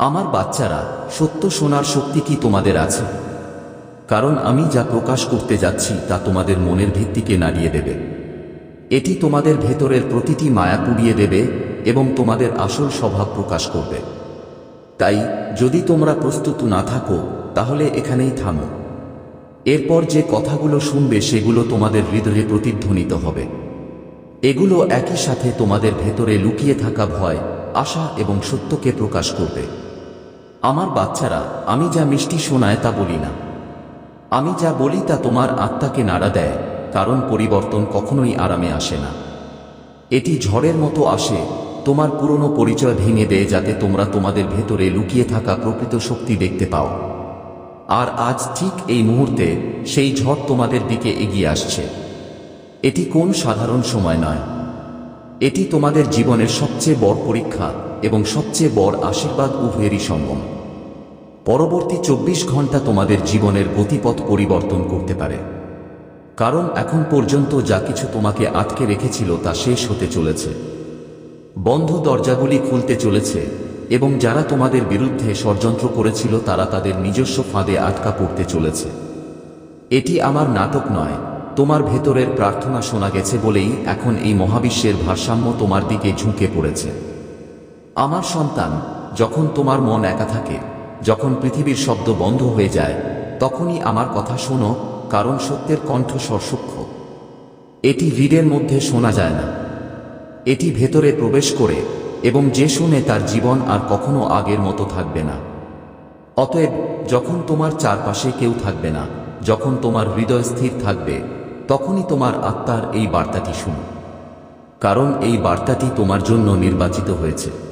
আমার বাচ্চারা, সত্য শোনার শক্তি কি তোমাদের আছে? কারণ আমি যা প্রকাশ করতে যাচ্ছি তা তোমাদের মনের ভিত্তিকে নাড়িয়ে দেবে। এটি তোমাদের ভেতরের প্রতিটি মায়া পুড়িয়ে দেবে এবং তোমাদের আসল স্বভাব প্রকাশ করবে। তাই, যদি তোমরা প্রস্তুত না থাকো, তাহলে এখানেই থামো। এরপর যে কথাগুলো শুনবে, সেগুলো তোমাদের হৃদয়ে প্রতিধ্বনিত হবে। এগুলো একই সাথে তোমাদের ভেতরে লুকিয়ে থাকা ভয়, আশা এবং সত্যকে প্রকাশ করবে। আমার বাচ্চারা, আমি যা মিষ্টি শোনায় তা বলি না। আমি যা বলি তা তোমার আত্মাকে নাড়া দেয়, কারণ পরিবর্তন কখনোই আরামে আসে না। এটি ঝড়ের মতো আসে, তোমার পুরনো পরিচয় ভেঙে দেয় যাতে তোমরা তোমাদের ভেতরে লুকিয়ে থাকা প্রকৃত শক্তি দেখতে পাও। আর আজ ঠিক এই মুহূর্তে, সেই ঝড় তোমাদের দিকে এগিয়ে আসছে। এটি কোন সাধারণ সময় নয়। এটি তোমাদের জীবনের সবচেয়ে বড় পরীক্ষা। এবং সবচেয়ে বড় আশীর্বাদ উভয়েরই সঙ্গম। পরবর্তী চব্বিশ ঘণ্টা তোমাদের জীবনের গতিপথ পরিবর্তন করতে পারে। কারণ এখন পর্যন্ত যা কিছু তোমাকে আটকে রেখেছিল তা শেষ হতে চলেছে। বন্ধ দরজাগুলি খুলতে চলেছে এবং যারা তোমাদের বিরুদ্ধে ষড়যন্ত্র করেছিল তারা তাদের নিজস্ব ফাঁদে আটকা পড়তে চলেছে। এটি আমার নাটক নয়, তোমার ভেতরের প্রার্থনা শোনা গেছে বলেই এখন এই মহাবিশ্বের ভারসাম্য তোমার দিকে ঝুঁকে পড়েছে। আমার সন্তান, যখন তোমার মন একা থাকে, যখন পৃথিবীর শব্দ বন্ধ হয়ে যায়, তখনই আমার কথা শোনো, কারণ সত্যের কণ্ঠস্বর সূক্ষ্ম এটি হৃদের মধ্যে শোনা যায় না। এটি ভেতরে প্রবেশ করে, এবং যে শুনে তার জীবন আর কখনো আগের মতো থাকবে না। অতএব, যখন তোমার চারপাশে কেউ থাকবে না, যখন তোমার হৃদয় স্থির থাকবে, তখনই তোমার আত্মার এই বার্তাটি শুনো। কারণ এই বার্তাটি তোমার জন্য নির্বাচিত হয়েছে।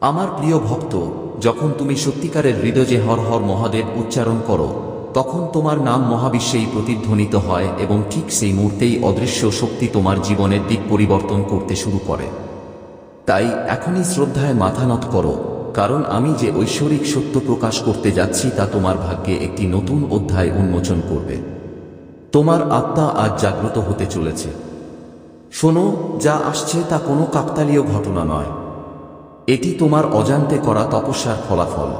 আমার প্রিয় ভক্ত, যখন তুমি সত্যিকারের হৃদয়ে হর হর মহাদেব উচ্চারণ করো, তখন তোমার নাম মহাবিশ্বেই প্রতিধ্বনিত হয় এবং ঠিক সেই মুহূর্তেই অদৃশ্য শক্তি তোমার জীবনের দিক পরিবর্তন করতে শুরু করে। তাই এখনই শ্রদ্ধায় মাথা নত করো, কারণ আমি যে ঐশ্বরিক সত্য প্রকাশ করতে যাচ্ছি তা তোমার ভাগ্যে একটি নতুন অধ্যায় উন্মোচন করবে। তোমার আত্মা আজ জাগ্রত হতে চলেছে। শোনো, যা আসছে তা কোনো কাকতালীয় ঘটনা নয়। এটি তোমার অজান্তে করা তপস্যার ফলাফল।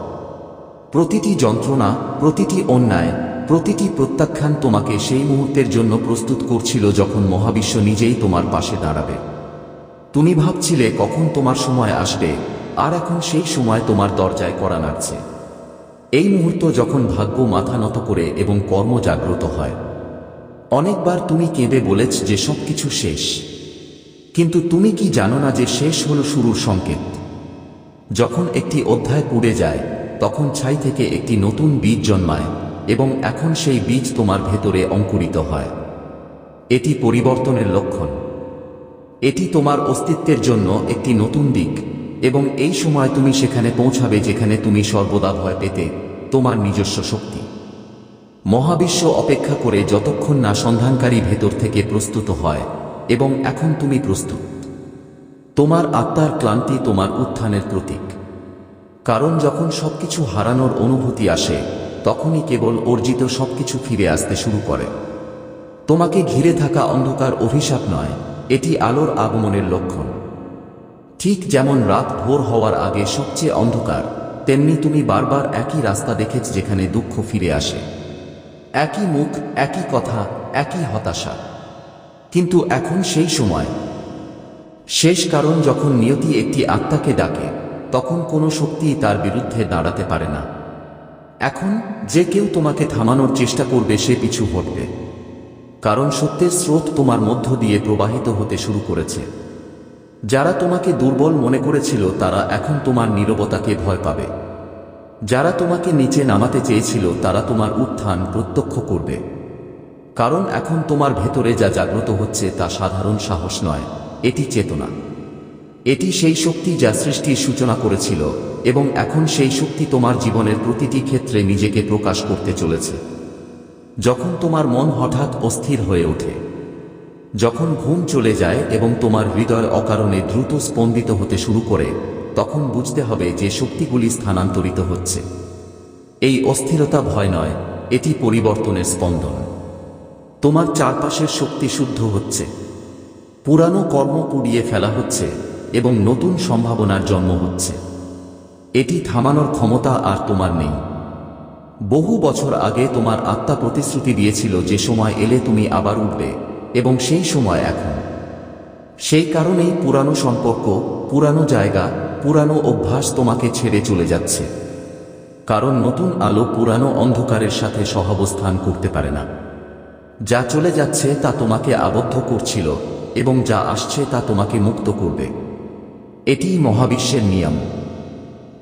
প্রতিটি যন্ত্রণা, প্রতিটি অন্যায়, প্রতিটি প্রত্যাখ্যান তোমাকে সেই মুহূর্তের জন্য প্রস্তুত করছিল যখন মহাবিশ্ব নিজেই তোমার পাশে দাঁড়াবে। তুমি ভাবছিলে কখন তোমার সময় আসবে, আর এখন সেই সময় তোমার দরজায় করা নাড়ছে। এই মুহূর্ত যখন ভাগ্য মাথা নত করে এবং কর্ম জাগ্রত হয়। অনেকবার তুমি কেঁদে বলেছ যে সবকিছু শেষ। কিন্তু তুমি কি জানো না যে শেষ হলো শুরুর সংকেত? যখন একটি অধ্যায় পুড়ে যায়, তখন ছাই থেকে একটি নতুন বীজ জন্মায় এবং এখন সেই বীজ তোমার ভেতরে অঙ্কুরিত হয়। এটি পরিবর্তনের লক্ষণ। এটি তোমার অস্তিত্বের জন্য একটি নতুন দিক এবং এই সময় তুমি সেখানে পৌঁছাবে যেখানে তুমি সর্বদা ভয় পেতে, তোমার নিজস্ব শক্তি। মহাবিশ্ব অপেক্ষা করে যতক্ষণ না সন্ধানকারী ভেতর থেকে প্রস্তুত হয় এবং এখন তুমি প্রস্তুত। তোমার আত্মার ক্লান্তি তোমার উত্থানের প্রতীক। কারণ যখন সবকিছু হারানোর অনুভূতি আসে, তখনই কেবল অর্জিত সবকিছু ফিরে আসতে শুরু করে। তোমাকে ঘিরে থাকা অন্ধকার অভিশাপ নয়, এটি আলোর আগমনের লক্ষণ। ঠিক যেমন রাত ভোর হওয়ার আগে সবচেয়ে অন্ধকার, তেমনি তুমি বারবার একই রাস্তা দেখেছ যেখানে দুঃখ ফিরে আসে। একই মুখ, একই কথা, একই হতাশা। কিন্তু এখন সেই সময় শেষ কারণ যখন নিয়তি একটি আত্মাকে ডাকে, তখন কোনো শক্তি তার বিরুদ্ধে দাঁড়াতে পারে না। এখন যে কেউ তোমাকে থামানোর চেষ্টা করবে, সে পিছু হটবে। কারণ সত্যের স্রোত তোমার মধ্য দিয়ে প্রবাহিত হতে শুরু করেছে। যারা তোমাকে দুর্বল মনে করেছিল, তারা এখন তোমার নীরবতাকে ভয় পাবে। যারা তোমাকে নিচে নামাতে চেয়েছিল, তারা তোমার উত্থান প্রত্যক্ষ করবে। কারণ এখন তোমার ভেতরে যা জাগ্রত হচ্ছে, তা সাধারণ সাহস নয়। এটি চেতনা। এটি সেই শক্তি যা সৃষ্টির সূচনা করেছিল এবং এখন সেই শক্তি তোমার জীবনের প্রতিটি ক্ষেত্রে নিজেকে প্রকাশ করতে চলেছে। যখন তোমার মন হঠাৎ অস্থির হয়ে ওঠে, যখন ঘুম চলে যায় এবং তোমার হৃদয় অকারণে দ্রুত স্পন্দিত হতে শুরু করে, তখন বুঝতে হবে যে শক্তিগুলি স্থানান্তরিত হচ্ছে। এই অস্থিরতা ভয় নয়, এটি পরিবর্তনের স্পন্দন। তোমার চারপাশের শক্তি শুদ্ধ হচ্ছে। পুরানো কর্ম পুড়িয়ে ফেলা হচ্ছে এবং নতুন সম্ভাবনার জন্ম হচ্ছে। এটি থামানোর ক্ষমতা আর তোমার নেই। বহু বছর আগে তোমার আত্মা প্রতিশ্রুতি দিয়েছিল যে সময় এলে তুমি আবার উঠবে, এবং সেই সময় এখন। সেই কারণেই পুরানো সম্পর্ক, পুরানো জায়গা, পুরানো অভ্যাস তোমাকে ছেড়ে চলে যাচ্ছে। কারণ নতুন আলো পুরানো অন্ধকারের সাথে সহাবস্থান করতে পারে না। যা চলে যাচ্ছে তা তোমাকে আবদ্ধ করছিল এবং যা আসছে তা তোমাকে মুক্ত করবে। এটিই মহাবিশ্বের নিয়ম।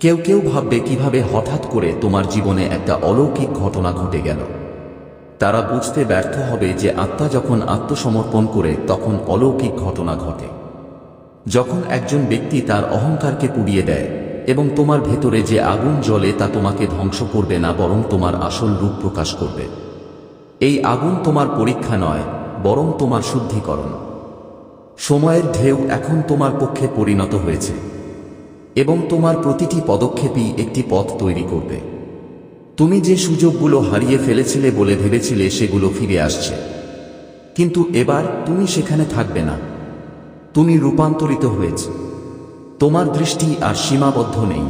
কেউ কেউ ভাববে কীভাবে হঠাৎ করে তোমার জীবনে একটা অলৌকিক ঘটনা ঘটে গেল। তারা বুঝতে ব্যর্থ হবে যে আত্মা যখন আত্মসমর্পণ করে তখন অলৌকিক ঘটনা ঘটে। যখন একজন ব্যক্তি তার অহংকারকে পুড়িয়ে দেয় এবং তোমার ভেতরে যে আগুন জ্বলে তা তোমাকে ধ্বংস করবে না বরং তোমার আসল রূপ প্রকাশ করবে। এই আগুন তোমার পরীক্ষা নয়, বরং তোমার শুদ্ধিকরণ। সময়ের ঢেউ এখন তোমার পক্ষে পরিণত হয়েছে, এবং তোমার প্রতিটি পদক্ষেপই একটি পথ তৈরি করবে। তুমি যে সুযোগগুলো হারিয়ে ফেলেছিলে বলে ভেবেছিলে সেগুলো ফিরে আসছে। কিন্তু এবার তুমি সেখানে থাকবে না। তুমি রূপান্তরিত হয়েছে। তোমার দৃষ্টি আর সীমাবদ্ধ নেই।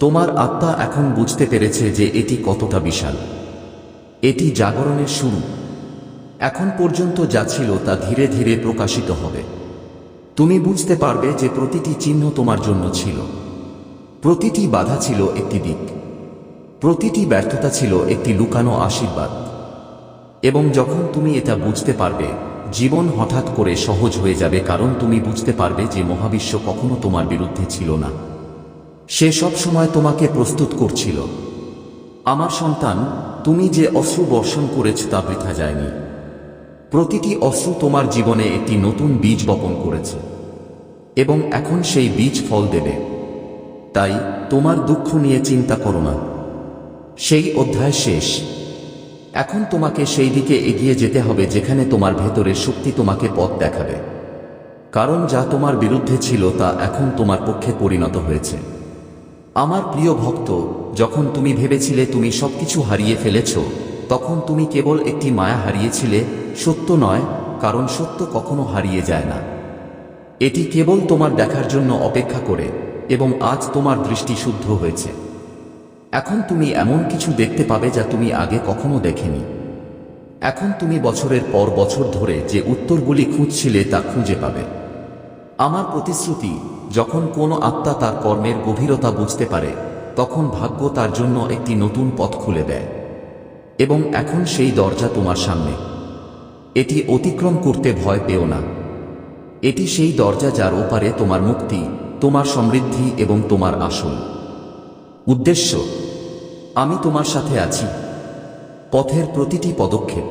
তোমার আত্মা এখন বুঝতে পেরেছে যে এটি কতটা বিশাল। এটি জাগরণের শুরু। এখন পর্যন্ত যা ছিল তা ধীরে ধীরে প্রকাশিত হবে। তুমি বুঝতে পারবে যে প্রতিটি চিহ্ন তোমার জন্য ছিল। প্রতিটি বাধা ছিল একটি দিক। প্রতিটি ব্যর্থতা ছিল একটি লুকানো আশীর্বাদ। এবং যখন তুমি এটা বুঝতে পারবে, জীবন হঠাৎ করে সহজ হয়ে যাবে কারণ তুমি বুঝতে পারবে যে মহাবিশ্ব কখনো তোমার বিরুদ্ধে ছিল না। সে সব সময় তোমাকে প্রস্তুত করছিল। আমার সন্তান, তুমি যে অশ্রু বর্ষণ করেছ তা বৃথা যায়নি। প্রতিটি অশ্রু তোমার জীবনে একটি নতুন বীজ বপন করেছে, এবং এখন সেই বীজ ফল দেবে। তাই তোমার দুঃখ নিয়ে চিন্তা করো না। সেই অধ্যায় শেষ। এখন তোমাকে সেই দিকে এগিয়ে যেতে হবে যেখানে তোমার ভেতরে শক্তি তোমাকে পথ দেখাবে। কারণ যা তোমার বিরুদ্ধে ছিল তা এখন তোমার পক্ষে পরিণত হয়েছে। আমার প্রিয় ভক্ত, যখন তুমি ভেবেছিলে তুমি সবকিছু হারিয়ে ফেলেছ, তখন তুমি কেবল একটি মায়া হারিয়েছিলে সত্য নয়, কারণ সত্য কখনো হারিয়ে যায় না। এটি কেবল তোমার দেখার জন্য অপেক্ষা করে এবং আজ তোমার দৃষ্টি শুদ্ধ হয়েছে। এখন তুমি এমন কিছু দেখতে পাবে যা তুমি আগে কখনো দেখেনি। এখন তুমি বছরের পর বছর ধরে যে উত্তরগুলি খুঁজছিলে তা খুঁজে পাবে। আমার প্রতিশ্রুতি, যখন কোনো আত্মা তার কর্মের গভীরতা বুঝতে পারে, তখন ভাগ্য তার জন্য একটি নতুন পথ খুলে দেয়। এবং এখন সেই দরজা তোমার সামনে। এটি অতিক্রম করতে ভয় পেও না। এটি সেই দরজা যার ওপারে তোমার মুক্তি, তোমার সমৃদ্ধি এবং তোমার আসল। উদ্দেশ্য, আমি তোমার সাথে আছি। পথের প্রতিটি পদক্ষেপ।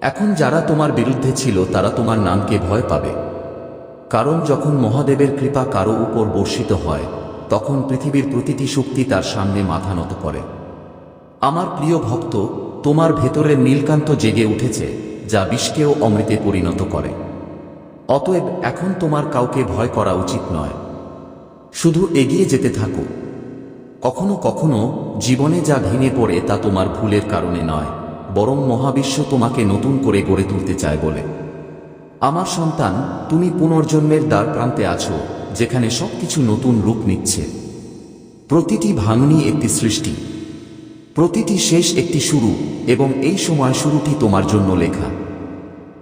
এখন যারা তোমার বিরুদ্ধে ছিল, তারা তোমার নামকে ভয় পাবে। কারণ যখন মহাদেবের কৃপা কারও উপর বর্ষিত হয়, তখন পৃথিবীর প্রতিটি শক্তি তার সামনে মাথা নত করে। আমার প্রিয় ভক্ত, তোমার ভেতরের নীলকান্ত জেগে উঠেছে। যা বিষকেও অমৃতে পরিণত করে। অতএব এখন তোমার কাউকে ভয় করা উচিত নয়। শুধু এগিয়ে যেতে থাকো। কখনো কখনো জীবনে যা ভেঙে পড়ে তা তোমার ভুলের কারণে নয়, বরং মহাবিশ্ব তোমাকে নতুন করে গড়ে তুলতে চায় বলে। আমার সন্তান, তুমি পুনর্জন্মের দ্বার প্রান্তে আছো, যেখানে সবকিছু নতুন রূপ নিচ্ছে। প্রতিটি ভাঙনি একটি সৃষ্টি। প্রতিটি শেষ একটি শুরু, এবং এই সময় শুরুটি তোমার জন্য লেখা।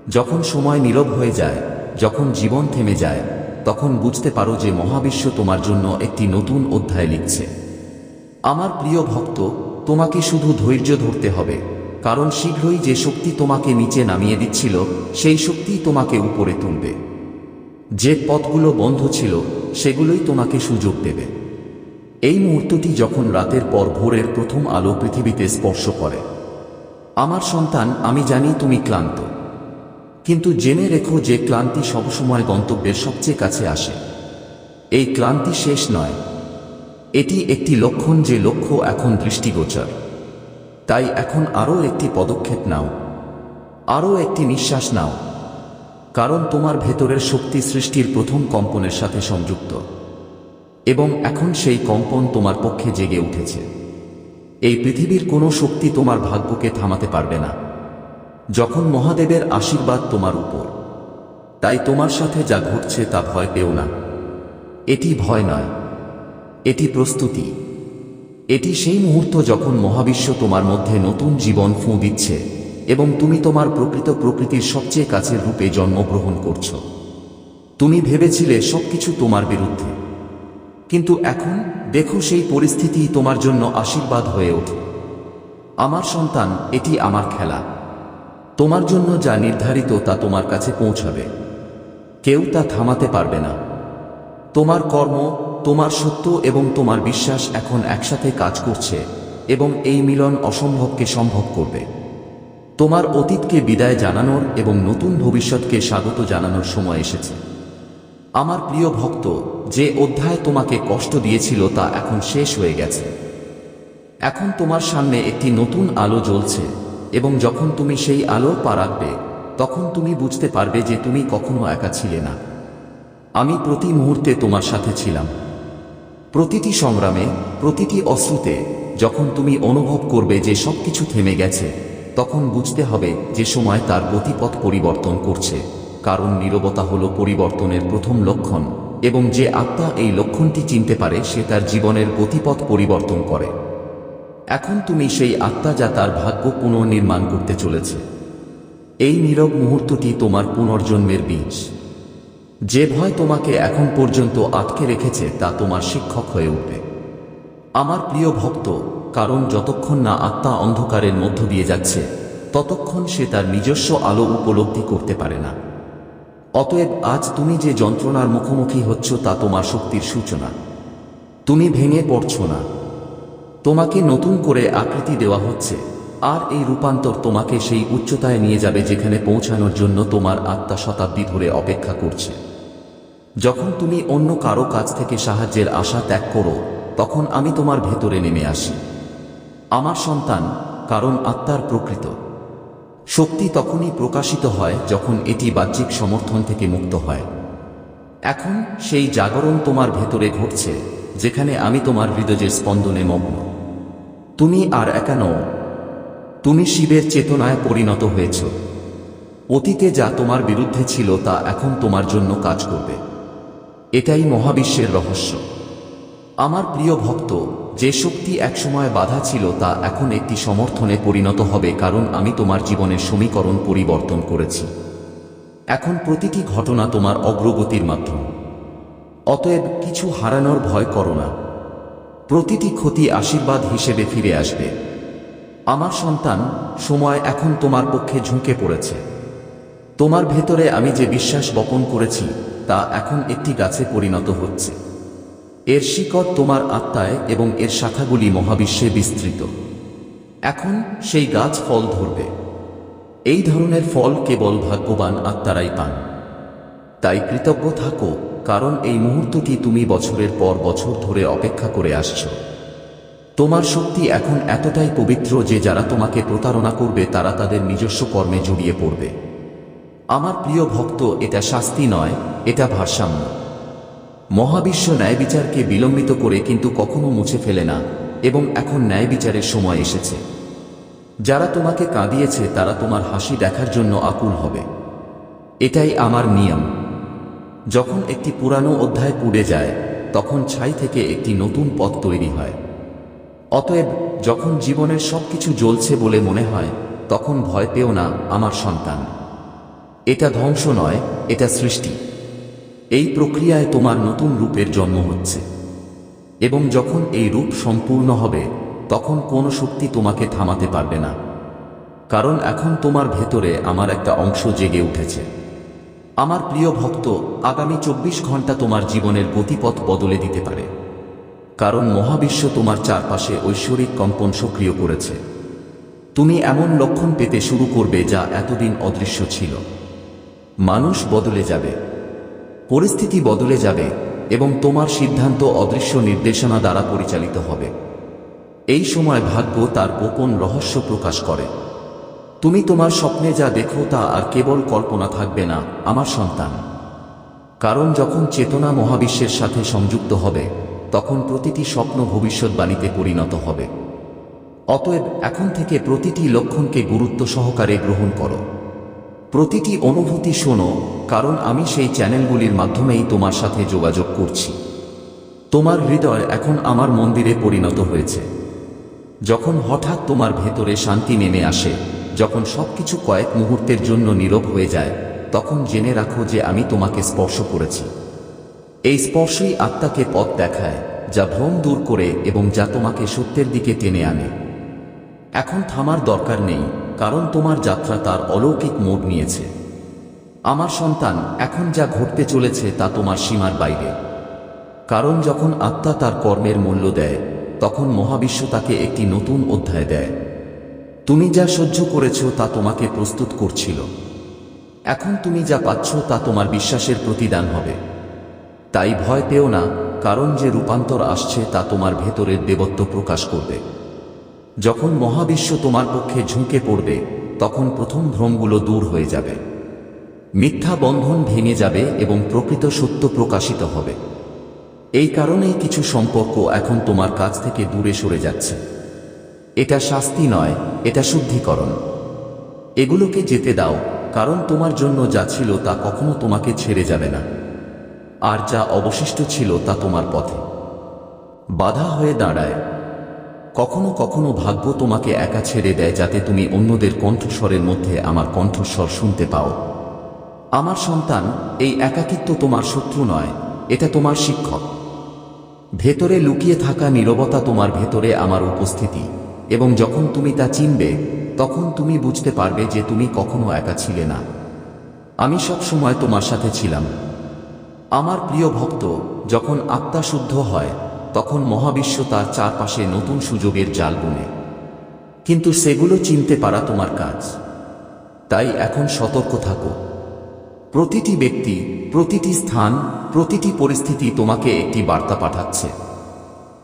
যখন সময় নীরব হয়ে যায়, যখন জীবন থেমে যায়, তখন বুঝতে পারো যে মহাবিশ্ব তোমার জন্য একটি নতুন অধ্যায় লিখছে। আমার প্রিয় ভক্ত, তোমাকে শুধু ধৈর্য ধরতে হবে, কারণ শীঘ্রই যে শক্তি তোমাকে নিচে নামিয়ে দিচ্ছিল, সেই শক্তি তোমাকে উপরে তুলবে। যে পথগুলো বন্ধ ছিল, সেগুলোই তোমাকে সুযোগ দেবে। এই মুহূর্তটি যখন রাতের পর ভোরের প্রথম আলো পৃথিবীতে স্পর্শ করে। আমার সন্তান, আমি জানি তুমি ক্লান্ত। কিন্তু জেনে রেখো যে ক্লান্তি সবসময় গন্তব্যের সবচেয়ে কাছে আসে। এই ক্লান্তি শেষ নয়। এটি একটি লক্ষণ যে লক্ষ্য এখন দৃষ্টিগোচর। তাই এখন আরও একটি পদক্ষেপ নাও। আরও একটি নিঃশ্বাস নাও। কারণ তোমার ভেতরের শক্তি সৃষ্টির প্রথম কম্পনের সাথে সংযুক্ত। এবং এখন সেই কম্পন তোমার পক্ষে জেগে উঠেছে। এই পৃথিবীর কোনো শক্তি তোমার ভাগ্যকে থামাতে পারবে না। যখন মহাদেবের আশীর্বাদ তোমার উপর, তাই তোমার সাথে যা ঘটছে তা ভয় পেও না। এটি ভয় নয়, এটি প্রস্তুতি। এটি সেই মুহূর্ত যখন মহাবিশ্ব তোমার মধ্যে নতুন জীবন ফুঁ দিচ্ছে এবং তুমি তোমার প্রকৃত প্রকৃতির সবচেয়ে কাছের রূপে জন্মগ্রহণ করছ। তুমি ভেবেছিলে সবকিছু তোমার বিরুদ্ধে। কিন্তু এখন দেখো সেই পরিস্থিতি তোমার জন্য আশীর্বাদ হয়ে ওঠে। আমার সন্তান, এটি আমার খেলা। তোমার জন্য যা নির্ধারিত তা তোমার কাছে পৌঁছাবে। কেউ তা থামাতে পারবে না। তোমার কর্ম, তোমার সত্য এবং তোমার বিশ্বাস এখন একসাথে কাজ করছে এবং এই মিলন অসম্ভবকে সম্ভব করবে। তোমার অতীতকে বিদায় জানানোর এবং নতুন ভবিষ্যৎকে স্বাগত জানানোর সময় এসেছে। আমার প্রিয় ভক্ত, যে অধ্যায় তোমাকে কষ্ট দিয়েছিল তা এখন শেষ হয়ে গেছে। এখন তোমার সামনে একটি নতুন আলো জ্বলছে। এবং যখন তুমি সেই আলো পা রাখবে, তখন তুমি বুঝতে পারবে যে তুমি কখনো একা ছিলে না। আমি প্রতি মুহূর্তে তোমার সাথে ছিলাম। প্রতিটি সংগ্রামে, প্রতিটি অশ্রুতে, যখন তুমি অনুভব করবে যে সবকিছু থেমে গেছে, তখন বুঝতে হবে যে সময় তার গতিপথ পরিবর্তন করছে। কারণ নীরবতা হল পরিবর্তনের প্রথম লক্ষণ, এবং যে আত্মা এই লক্ষণটি চিনতে পারে, সে তার জীবনের গতিপথ পরিবর্তন করে। এখন তুমি সেই আত্মা যা তার ভাগ্য পুনর্নির্মাণ করতে চলেছে। এই নীরব মুহূর্তটি তোমার পুনর্জন্মের বীজ। যে ভয় তোমাকে এখন পর্যন্ত আটকে রেখেছে, তা তোমার শিক্ষক হয়ে উঠবে। আমার প্রিয় ভক্ত, কারণ যতক্ষণ না আত্মা অন্ধকারের মধ্য দিয়ে যাচ্ছে, ততক্ষণ সে তার নিজস্ব আলো উপলব্ধি করতে পারে না। অতএব আজ তুমি যে যন্ত্রণার মুখোমুখি হচ্ছ, তা তোমার শক্তির সূচনা। তুমি ভেঙে পড়ছ না। তোমাকে নতুন করে আকৃতি দেওয়া হচ্ছে। আর এই রূপান্তর তোমাকে সেই উচ্চতায় নিয়ে যাবে যেখানে পৌঁছানোর জন্য তোমার আত্মা শতাব্দী ধরে অপেক্ষা করছে। যখন তুমি অন্য কারও কাছ থেকে সাহায্যের আশা ত্যাগ করো, তখন আমি তোমার ভেতরে নেমে আসি। আমার সন্তান, কারণ আত্মার প্রকৃত। শক্তি তখনই প্রকাশিত হয় যখন এটি বাহ্যিক সমর্থন থেকে মুক্ত হয়। এখন সেই জাগরণ তোমার ভেতরে ঘটছে, যেখানে আমি তোমার হৃদয়ের স্পন্দনে মগ্ন। তুমি আর একা নও। তুমি শিবের চেতনায় পরিণত হয়েছ। অতীতে যা তোমার বিরুদ্ধে ছিল তা এখন তোমার জন্য কাজ করবে। এটাই মহাবিশ্বের রহস্য। আমার প্রিয় ভক্ত, যে শক্তি একসময় বাধা ছিল তা এখন একটি সমর্থনে পরিণত হবে কারণ আমি তোমার জীবনের সমীকরণ পরিবর্তন করেছি। এখন প্রতিটি ঘটনা তোমার অগ্রগতির মাধ্যম। অতএব কিছু হারানোর ভয় করো না। প্রতিটি ক্ষতি আশীর্বাদ হিসেবে ফিরে আসবে। আমার সন্তান, সময় এখন তোমার পক্ষে ঝুঁকে পড়েছে। তোমার ভেতরে আমি যে বিশ্বাস বপন করেছি, তা এখন একটি গাছে পরিণত হচ্ছে। এর শিকড় তোমার আত্মায় এবং এর শাখাগুলি মহাবিশ্বে বিস্তৃত। এখন সেই গাছ ফল ধরবে। এই ধরনের ফল কেবল ভাগ্যবান আত্মারাই পান। তাই কৃতজ্ঞ থাকো কারণ এই মুহূর্তটি তুমি বছরের পর বছর ধরে অপেক্ষা করে আসছো। তোমার শক্তি এখন এতটাই পবিত্র যে যারা তোমাকে প্রতারণা করবে, তারা তাদের নিজস্ব কর্মে জড়িয়ে পড়বে। আমার প্রিয় ভক্ত, এটা শাস্তি নয়, এটা ভারসাম্য। মহাবিশ্ব ন্যায় বিচারকে বিলম্বিত করে কিন্তু কখনো মুছে ফেলে না, এবং এখন ন্যায় বিচারের সময় এসেছে। যারা তোমাকে কাঁদিয়েছে, তারা তোমার হাসি দেখার জন্য আকুল হবে। এটাই আমার নিয়ম। যখন একটি পুরানো অধ্যায় পুড়ে যায়, তখন ছাই থেকে একটি নতুন পথ তৈরি হয়। অতএব, যখন জীবনের সবকিছু জ্বলছে বলে মনে হয়, তখন ভয় পেও না, আমার সন্তান। এটা ধ্বংস নয়, এটা সৃষ্টি। এই প্রক্রিয়ায় তোমার নতুন রূপের জন্ম হচ্ছে। এবং যখন এই রূপ সম্পূর্ণ হবে, তখন কোনো শক্তি তোমাকে থামাতে পারবে না। কারণ এখন তোমার ভেতরে আমার একটা অংশ জেগে উঠেছে। আমার প্রিয় ভক্ত, আগামী চব্বিশ ঘণ্টা তোমার জীবনের গতিপথ বদলে দিতে পারে। কারণ মহাবিশ্ব তোমার চারপাশে ঐশ্বরিক কম্পন সক্রিয় করেছে। তুমি এমন লক্ষণ পেতে শুরু করবে যা এতদিন অদৃশ্য ছিল। মানুষ বদলে যাবে। পরিস্থিতি বদলে যাবে এবং তোমার সিদ্ধান্ত অদৃশ্য নির্দেশনা দ্বারা পরিচালিত হবে। এই সময় ভাগ্য তার গোপন রহস্য প্রকাশ করে। তুমি তোমার স্বপ্নে যা দেখো তা আর কেবল কল্পনা থাকবে না, আমার সন্তান। কারণ যখন চেতনা মহাবিশ্বের সাথে সংযুক্ত হবে, তখন প্রতিটি স্বপ্ন ভবিষ্যৎবাণীতে পরিণত হবে। অতএব এখন থেকে প্রতিটি লক্ষণকে গুরুত্ব সহকারে গ্রহণ করো। প্রতিটি অনুভূতি শোনো, কারণ আমি সেই চ্যানেলগুলির মাধ্যমেই তোমার সাথে যোগাযোগ করছি। তোমার হৃদয় এখন আমার মন্দিরে পরিণত হয়েছে। যখন হঠাৎ তোমার ভেতরে শান্তি নেমে আসে যখন সবকিছু কয়েক মুহূর্তের জন্য নীরব হয়ে যায়, তখন জেনে রাখো যে আমি তোমাকে স্পর্শ করেছি। এই স্পর্শই আত্মাকে পথ দেখায়, যা ভ্রম দূর করে এবং যা তোমাকে সত্যের দিকে টেনে আনে। এখন থামার দরকার নেই, কারণ তোমার যাত্রা তার অলৌকিক মোড় নিয়েছে। আমার সন্তান, এখন যা ঘটতে চলেছে তা তোমার সীমার বাইরে। কারণ যখন আত্মা তার কর্মের মূল্য দেয়, তখন মহাবিশ্ব তাকে একটি নতুন অধ্যায় দেয়। তুমি যা সহ্য করেছ তা তোমাকে প্রস্তুত করছিল। এখন তুমি যা পাচ্ছ তা তোমার বিশ্বাসের প্রতিদান হবে। তাই ভয় পেও না, কারণ যে রূপান্তর আসছে তা তোমার ভেতরের দেবত্ব প্রকাশ করবে। যখন মহাবিশ্ব তোমার পক্ষে ঝুঁকে পড়বে, তখন প্রথম ভ্রমগুলো দূর হয়ে যাবে। মিথ্যা বন্ধন ভেঙে যাবে এবং প্রকৃত সত্য প্রকাশিত হবে। এই কারণেই কিছু সম্পর্ক এখন তোমার কাছ থেকে দূরে সরে যাচ্ছে। এটা শাস্তি নয়, এটা শুদ্ধিকরণ। এগুলোকে যেতে দাও, কারণ তোমার জন্য যা ছিল তা কখনো তোমাকে ছেড়ে যাবে না। আর যা অবশিষ্ট ছিল তা তোমার পথে। বাধা হয়ে দাঁড়ায়। কখনো কখনো ভাগ্য তোমাকে একা ছেড়ে দেয় যাতে তুমি অন্যদের কণ্ঠস্বরের মধ্যে আমার কণ্ঠস্বর শুনতে পাও। আমার সন্তান, এই একাকিত্ব তোমার শত্রু নয়, এটা তোমার শিক্ষক। ভেতরে লুকিয়ে থাকা নীরবতা তোমার ভেতরে আমার উপস্থিতি। এবং যখন তুমি তা চিনবে, তখন তুমি বুঝতে পারবে যে তুমি কখনো একা ছিলে না। আমি সব সময় তোমার সাথে ছিলাম। আমার প্রিয় ভক্ত, যখন আত্মা শুদ্ধ হয়, তখন মহাবিশ্ব তার চারপাশে নতুন সুযোগের জাল বুনে। কিন্তু সেগুলো চিনতে পারা তোমার কাজ। তাই এখন সতর্ক থাকো। প্রতিটি ব্যক্তি, প্রতিটি স্থান, প্রতিটি পরিস্থিতি তোমাকে একটি বার্তা পাঠাচ্ছে।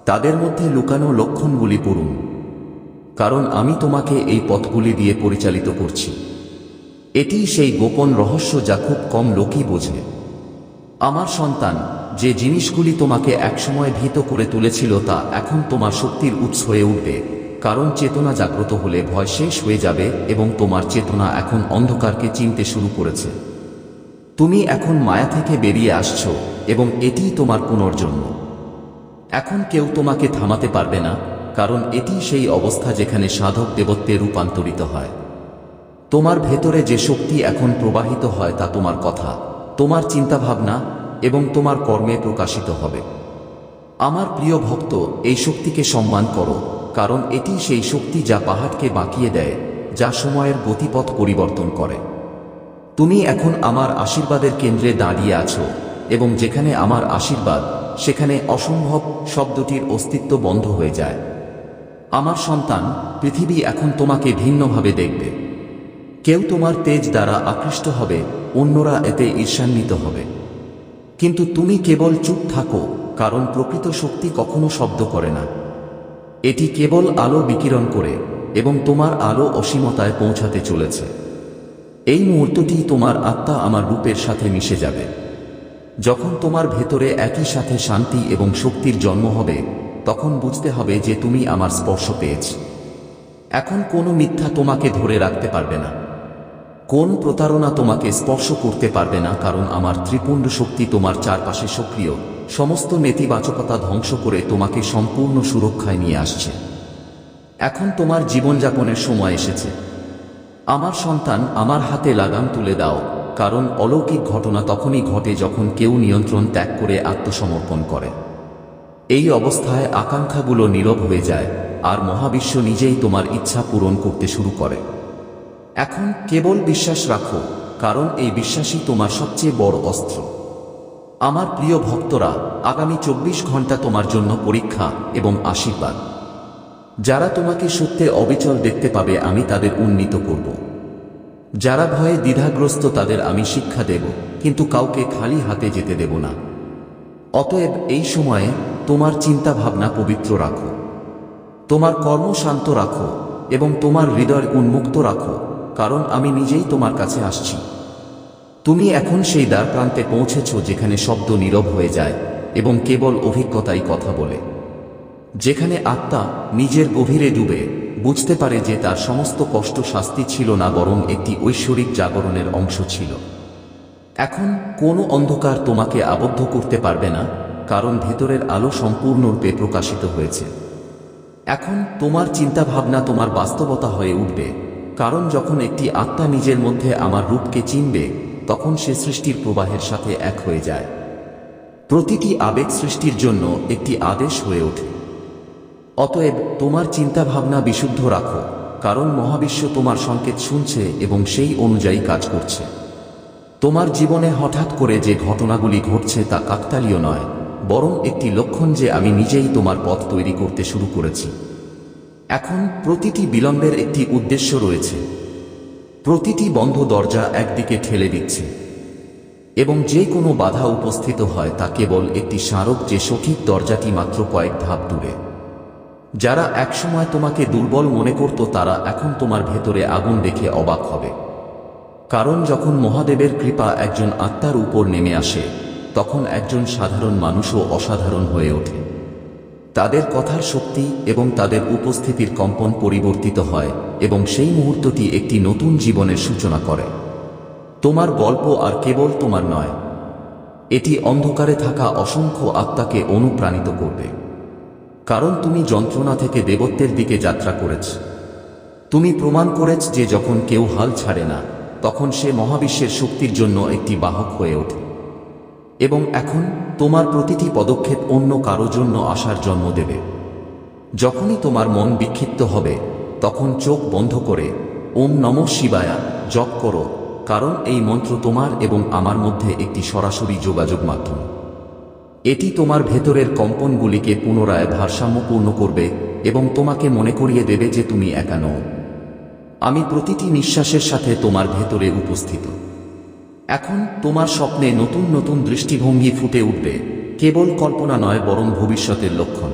তাদের মধ্যে লুকানো লক্ষণগুলি পড়ুন। কারণ আমি তোমাকে এই পথগুলি দিয়ে পরিচালিত করছি। এটি সেই গোপন রহস্য যা খুব কম লোকই বোঝে। আমার সন্তান, যে জিনিসগুলি তোমাকে একসময় ভীত করে তুলেছিল তা এখন তোমার শক্তির উৎস হয়ে উঠবে, কারণ চেতনা জাগ্রত হলে ভয় শেষ হয়ে যাবে এবং তোমার চেতনা এখন অন্ধকারকে চিনতে শুরু করেছে। তুমি এখন মায়া থেকে বেরিয়ে আসছো এবং এটিই তোমার পুনর্জন্ম। এখন কেউ তোমাকে থামাতে পারবে না কারণ এটি সেই অবস্থা যেখানে সাধক দেবত্বে রূপান্তরিত হয়। তোমার ভেতরে যে শক্তি এখন প্রবাহিত হয় তা তোমার কথা, তোমার চিন্তাভাবনা এবং তোমার কর্মে প্রকাশিত হবে। আমার প্রিয় ভক্ত, এই শক্তিকে সম্মান করো, কারণ এটি সেই শক্তি যা পাহাড়কে বাঁকিয়ে দেয়, যা সময়ের গতিপথ পরিবর্তন করে। তুমি এখন আমার আশীর্বাদের কেন্দ্রে দাঁড়িয়ে আছো এবং যেখানে আমার আশীর্বাদ, সেখানে অসম্ভব শব্দটির অস্তিত্ব বন্ধ হয়ে যায়। আমার সন্তান, পৃথিবী এখন তোমাকে ভিন্নভাবে দেখবে। কেউ তোমার তেজ দ্বারা আকৃষ্ট হবে, অন্যরা এতে ঈর্ষান্বিত হবে। কিন্তু তুমি কেবল চুপ থাকো, কারণ প্রকৃত শক্তি কখনো শব্দ করে না। এটি কেবল আলো বিকিরণ করে, এবং তোমার আলো অসীমতায় পৌঁছাতে চলেছে। এই মুহূর্তটি তোমার আত্মা আমার রূপের সাথে মিশে যাবে। যখন তোমার ভেতরে একই সাথে শান্তি এবং শক্তির জন্ম হবে তখন বুঝতে হবে যে তুমি আমার স্পর্শ পেয়েছ। এখন কোনো মিথ্যা তোমাকে ধরে রাখতে পারবে না। কোন প্রতারণা তোমাকে স্পর্শ করতে পারবে না কারণ আমার ত্রিপুণ্ড শক্তি তোমার চারপাশে সক্রিয়। সমস্ত নেতিবাচকতা ধ্বংস করে তোমাকে সম্পূর্ণ সুরক্ষায় নিয়ে আসছে। এখন তোমার জীবনযাপনের সময় এসেছে। আমার সন্তান, আমার হাতে লাগাম তুলে দাও, কারণ অলৌকিক ঘটনা তখনই ঘটে যখন কেউ নিয়ন্ত্রণ ত্যাগ করে আত্মসমর্পণ করে। এই অবস্থায় আকাঙ্ক্ষাগুলো নীরব হয়ে যায়, আর মহাবিশ্ব নিজেই তোমার ইচ্ছা পূরণ করতে শুরু করে। এখন কেবল বিশ্বাস রাখো, কারণ এই বিশ্বাসই তোমার সবচেয়ে বড় অস্ত্র। আমার প্রিয় ভক্তরা, আগামী চব্বিশ ঘণ্টা তোমার জন্য পরীক্ষা এবং আশীর্বাদ। যারা তোমাকে সত্যে অবিচল দেখতে পাবে, আমি তাদের উন্নীত করব। যারা ভয়ে দ্বিধাগ্রস্ত, তাদের আমি শিক্ষা দেব, কিন্তু কাউকে খালি হাতে যেতে দেব না। অতএব এই সময়ে তোমার চিন্তা ভাবনা পবিত্র রাখো। তোমার কর্ম শান্ত রাখো এবং তোমার হৃদয় উন্মুক্ত রাখো, কারণ আমি নিজেই তোমার কাছে আসছি। তুমি এখন সেই দ্বার প্রান্তে পৌঁছেছ যেখানে শব্দ নীরব হয়ে যায় এবং কেবল অভিজ্ঞতাই কথা বলে। যেখানে আত্মা নিজের গভীরে ডুবে, বুঝতে পারে যে তার সমস্ত কষ্ট শাস্তি ছিল না, বরং একটি ঐশ্বরিক জাগরণের অংশ ছিল। এখন কোনো অন্ধকার তোমাকে আবদ্ধ করতে পারবে না, কারণ ভেতরের আলো সম্পূর্ণরূপে প্রকাশিত হয়েছে। এখন তোমার চিন্তাভাবনা তোমার বাস্তবতা হয়ে উঠবে, কারণ যখন একটি আত্মা নিজের মধ্যে আমার রূপকে চিনবে, তখন সে সৃষ্টির প্রবাহের সাথে এক হয়ে যায়। প্রতিটি আবেগ সৃষ্টির জন্য একটি আদেশ হয়ে ওঠে। অতএব তোমার চিন্তাভাবনা বিশুদ্ধ রাখো, কারণ মহাবিশ্ব তোমার সংকেত শুনছে এবং সেই অনুযায়ী কাজ করছে। তোমার জীবনে হঠাৎ করে যে ঘটনাগুলি ঘটছে তা কাকতালীয় নয়, বরং একটি লক্ষণ যে আমি নিজেই তোমার পথ তৈরি করতে শুরু করেছি। এখন প্রতিটি বিলম্বের একটি উদ্দেশ্য রয়েছে। প্রতিটি বন্ধ দরজা একদিকে ঠেলে দিচ্ছে, এবং যে কোনো বাধা উপস্থিত হয় তা কেবল একটি স্মারক যে সঠিক দরজাটি মাত্র কয়েক ধাপ দূরে। যারা একসময় তোমাকে দুর্বল মনে করত তারা এখন তোমার ভেতরে আগুন দেখে অবাক হবে। কারণ যখন মহাদেবের কৃপা একজন আত্মার উপর নেমে আসে, তখন একজন সাধারণ মানুষও অসাধারণ হয়ে ওঠে। তাদের কথার শক্তি এবং তাদের উপস্থিতির কম্পন পরিবর্তিত হয় এবং সেই মুহূর্তটি একটি নতুন জীবনের সূচনা করে। তোমার গল্প আর কেবল তোমার নয়, এটি অন্ধকারে থাকা অসংখ্য আত্মাকে অনুপ্রাণিত করবে। কারণ তুমি যন্ত্রণা থেকে দেবত্বের দিকে যাত্রা করেছ। তুমি প্রমাণ করেছ যে যখন কেউ হাল ছাড়ে না তখন সে মহাবিশ্বের শক্তির জন্য একটি বাহক হয়ে ওঠে। এবং এখন তোমার প্রতিটি পদক্ষেপ অন্য কারও জন্য আসার জন্ম দেবে। যখনই তোমার মন বিক্ষিপ্ত হবে, তখন চোখ বন্ধ করে, ওম নম শিবায়া, জপ করো, কারণ এই মন্ত্র তোমার এবং আমার মধ্যে একটি সরাসরি যোগাযোগ মাধ্যম। এটি তোমার ভেতরের কম্পনগুলিকে পুনরায় ভারসাম্যপূর্ণ করবে এবং তোমাকে মনে করিয়ে দেবে যে তুমি একা নও। আমি প্রতিটি নিঃশ্বাসের সাথে তোমার ভেতরে উপস্থিত। এখন তোমার স্বপ্নে নতুন নতুন দৃষ্টিভঙ্গি ফুটে উঠবে, কেবল কল্পনা নয় বরং ভবিষ্যতের লক্ষণ।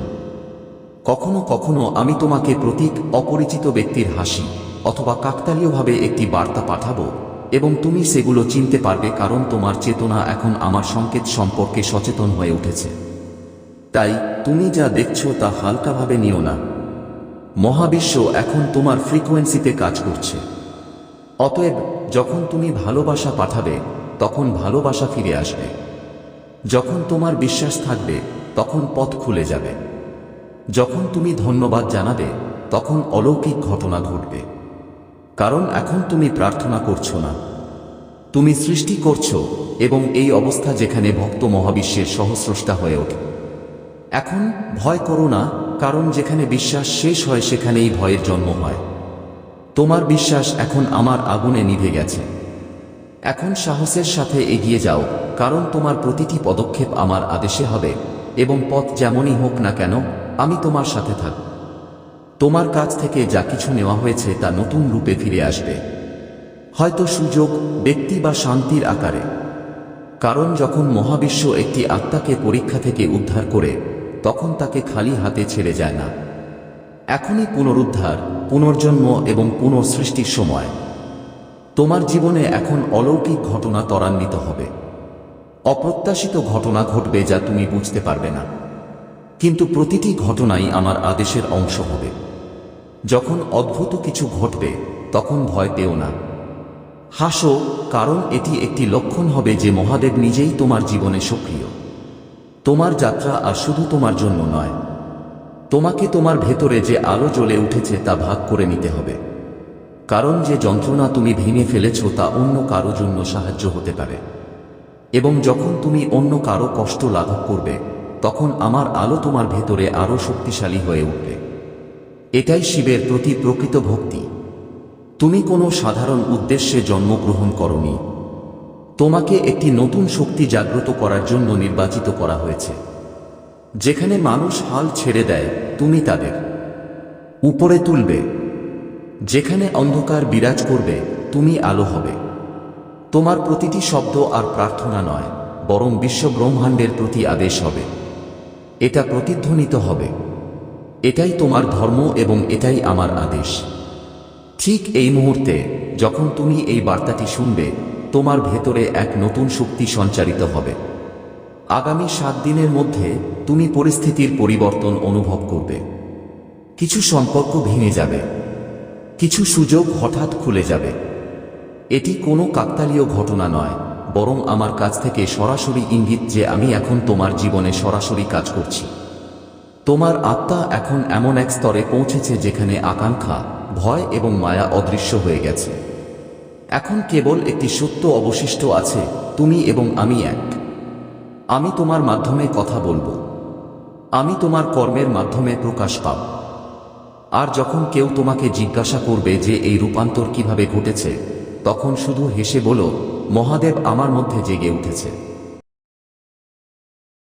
কখনো কখনো আমি তোমাকে প্রতীক, অপরিচিত ব্যক্তির হাসি অথবা কাকতালীয়ভাবে একটি বার্তা পাঠাবো এবং তুমি সেগুলো চিনতে পারবে কারণ তোমার চেতনা এখন আমার সংকেত সম্পর্কে সচেতন হয়ে উঠেছে। তাই তুমি যা দেখছ তা হালকাভাবে নিও না। মহাবিশ্ব এখন তোমার ফ্রিকোয়েন্সিতে কাজ করছে। অতএব, যখন তুমি ভালোবাসা পাঠাবে, তখন ভালোবাসা ফিরে আসবে। যখন তোমার বিশ্বাস থাকবে, তখন পথ খুলে যাবে। যখন তুমি ধন্যবাদ জানাবে, তখন অলৌকিক ঘটনা ঘটবে। কারণ এখন তুমি প্রার্থনা করছ না। তুমি সৃষ্টি করছ এবং এই অবস্থা যেখানে ভক্ত মহাবিশ্বের সহস্রষ্টা হয়ে ওঠে। এখন ভয় করো না কারণ যেখানে বিশ্বাস শেষ হয়, সেখানেই ভয়ের জন্ম হয়। তোমার বিশ্বাস এখন আমার আগুনে নিভে গেছে। এখন সাহসের সাথে এগিয়ে যাও, কারণ তোমার প্রতিটি পদক্ষেপ আমার আদেশে হবে, এবং পথ যেমনই হোক না কেন, আমি তোমার সাথে থাকব তোমার কাছ থেকে যা কিছু নেওয়া হয়েছে, তা নতুন রূপে ফিরে আসবে। হয়তো সুযোগ, ব্যক্তি বা শান্তির আকারে। কারণ যখন মহাবিশ্ব একটি আত্মাকে পরীক্ষা থেকে উদ্ধার করে তখন তাকে খালি হাতে ছেড়ে যায় না। এখনই পুনরুদ্ধার, পুনর্জন্ম এবং পুনঃসৃষ্টির সময়। তোমার জীবনে এখন অলৌকিক ঘটনা ত্বরান্বিত হবে। অপ্রত্যাশিত ঘটনা ঘটবে যা তুমি বুঝতে পারবে না। কিন্তু প্রতিটি ঘটনাই আমার আদেশের অংশ হবে। যখন অদ্ভুত কিছু ঘটবে, তখন ভয় পেও না। হাসো, কারণ এটি একটি লক্ষণ হবে যে মহাদেব নিজেই তোমার জীবনে সক্রিয়। তোমার যাত্রা আর শুধু তোমার জন্য নয়। তোমাকে তোমার ভেতরে যে আলো জ্বলে উঠেছে তা ভাগ করে নিতে হবে। কারণ যে যন্ত্রণা তুমি ভেঙে ফেলেছ তা অন্য কারও জন্য সাহায্য হতে পারে। এবং যখন তুমি অন্য কারও কষ্ট লাঘব করবে, তখন আমার আলো তোমার ভেতরে আরও শক্তিশালী হয়ে উঠবে। এটাই শিবের প্রতি প্রকৃত ভক্তি। তুমি কোনো সাধারণ উদ্দেশ্যে জন্মগ্রহণ করনি। তোমাকে একটি নতুন শক্তি জাগ্রত করার জন্য নির্বাচিত করা হয়েছে। যেখানে মানুষ হাল ছেড়ে দেয়, তুমি তাদের উপরে তুলবে। যেখানে অন্ধকার বিরাজ করবে, তুমি আলো হবে। তোমার প্রতিটি শব্দ আর প্রার্থনা নয়, বরং বিশ্ব ব্রহ্মাণ্ডের প্রতি আদেশ হবে। এটা প্রতিধ্বনিত হবে। এটাই তোমার ধর্ম এবং এটাই আমার আদেশ। ঠিক এই মুহূর্তে, যখন তুমি এই বার্তাটি শুনবে তোমার ভেতরে এক নতুন শক্তি সঞ্চারিত হবে। আগামী সাত দিনের মধ্যে তুমি পরিস্থিতির পরিবর্তন অনুভব করবে। কিছু সম্পর্ক ভেঙে যাবে। কিছু সুযোগ হঠাৎ খুলে যাবে। এটি কোনো কাকতালীয় ঘটনা নয়, বরং আমার কাছ থেকে সরাসরি ইঙ্গিত যে আমি এখন তোমার জীবনে সরাসরি কাজ করছি। তোমার আত্মা এখন এমন এক স্তরে পৌঁছেছে যেখানে আকাঙ্ক্ষা, ভয় এবং মায়া অদৃশ্য হয়ে গেছে। এখন কেবল একটি সত্য অবশিষ্ট আছে, তুমি এবং আমি এক। আমি তোমার মাধ্যমে কথা বলব। আমি তোমার কর্মের মাধ্যমে প্রকাশ পাব। আর যখন কেউ তোমাকে জিজ্ঞাসা করবে যে এই রূপান্তর কীভাবে ঘটেছে, তখন শুধু হেসে বলো, মহাদেব আমার মধ্যে জেগে উঠেছে।